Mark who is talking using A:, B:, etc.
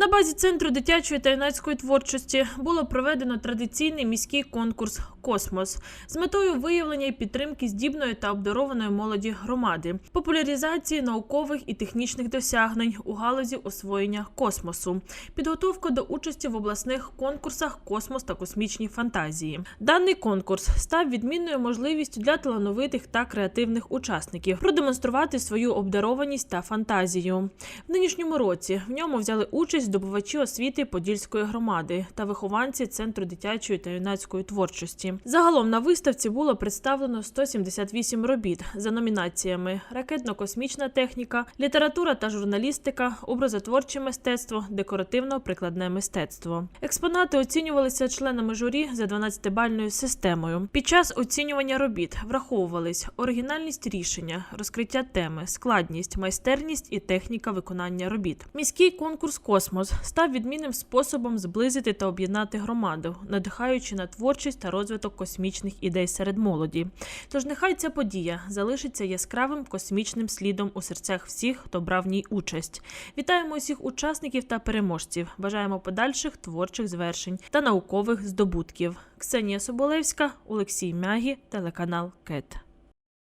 A: На базі центру дитячої та юнацької творчості було проведено традиційний міський конкурс Космос з метою виявлення і підтримки здібної та обдарованої молоді громади, популяризації наукових і технічних досягнень у галузі освоєння космосу, підготовка до участі в обласних конкурсах Космос та космічні фантазії. Даний конкурс став відмінною можливістю для талановитих та креативних учасників продемонструвати свою обдарованість та фантазію. В нинішньому році в ньому взяли участь здобувачі освіти Подільської громади та вихованці Центру дитячої та юнацької творчості. Загалом на виставці було представлено 178 робіт за номінаціями: ракетно-космічна техніка, література та журналістика, образотворче мистецтво, декоративно-прикладне мистецтво. Експонати оцінювалися членами журі за 12-бальною системою. Під час оцінювання робіт враховувались оригінальність рішення, розкриття теми, складність, майстерність і техніка виконання робіт. Міський конкурс Космос став відмінним способом зблизити та об'єднати громаду, надихаючи на творчість та розвиток космічних ідей серед молоді. Тож нехай ця подія залишиться яскравим космічним слідом у серцях всіх, хто брав в ній участь. Вітаємо усіх учасників та переможців. Бажаємо подальших творчих звершень та наукових здобутків. Ксенія Соболевська, Олексій Мягі, телеканал КЕТ.